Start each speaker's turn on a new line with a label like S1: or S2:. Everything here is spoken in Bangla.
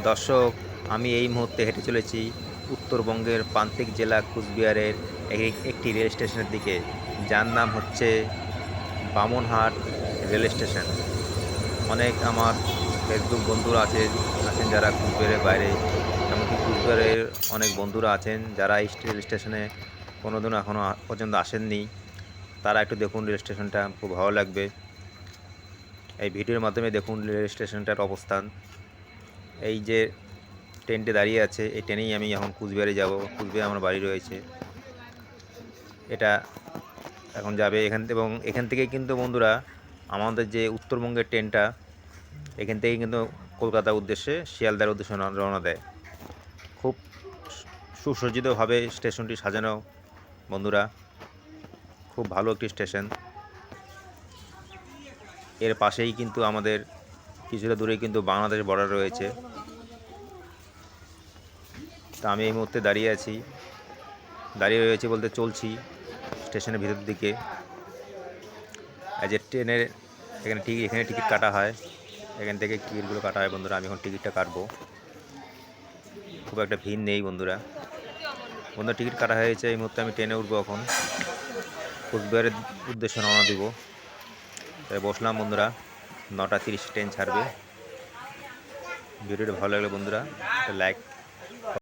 S1: দর্শক, আমি এই মুহূর্তে হেঁটে চলেছি উত্তরবঙ্গের প্রান্তিক জেলা কুচবিহারের এক- একটি রেল স্টেশনের দিকে। যার নাম হচ্ছে বামনহাট রেল স্টেশন। অনেক আমার ফেসবুক বন্ধুরা আছে, আছেন যারা কুচবিহারের বাইরে। এমনকি কুচবিহারের অনেক বন্ধুরা আছেন যারা এই রেল স্টেশনে কোনোদিনও এখনও পর্যন্ত আসেননি। তারা একটু দেখুন রেল স্টেশনটা, খুব ভালো লাগবে। এই ভিডিওর মাধ্যমে দেখুন রেল স্টেশনটার অবস্থান। এই যে ট্রেনটি দাঁড়িয়ে আছে, এই ট্রেনেই আমি এখন কুচবিহারে যাব। কুচবিহারে আমার বাড়ি রয়েছে। এটা এখন যাবে এখান এবং এখান থেকে কিন্তু বন্ধুরা আমাদের যে উত্তরবঙ্গের ট্রেনটা, এখান থেকে কিন্তু কলকাতার উদ্দেশ্যে শিয়ালদার উদ্দেশ্যে রওনা দেয়। খুব সুসজ্জিতভাবে স্টেশনটি সাজানো বন্ধুরা। খুব ভালো একটি স্টেশন। এর পাশেই কিন্তু আমাদের কিছুটা দূরে কিন্তু বাংলাদেশ বর্ডার রয়েছে। তা আমি এই মুহূর্তে দাঁড়িয়ে আছি। দাঁড়িয়ে রয়েছি বলতে চলছি স্টেশনের ভিতর দিকে। যে ট্রেনের এখানে টিকিট এখানে টিকিট কাটা হয়। এখান থেকে টিকিটগুলো কাটা হয়। বন্ধুরা, আমি এখন টিকিটটা কাটবো। খুব একটা ভিড় নেই বন্ধুরা। বন্ধুরা, টিকিট কাটা হয়েছে এই মুহূর্তে আমি ট্রেনে উঠবো এখন। কুচবিহারের উদ্দেশ্যে রওনা দিব। তাই বসলাম বন্ধুরা। নটা তিরিশ ট্রেন ছাড়বে। ভিডিওটা ভালো লাগলে বন্ধুরা একটা লাইক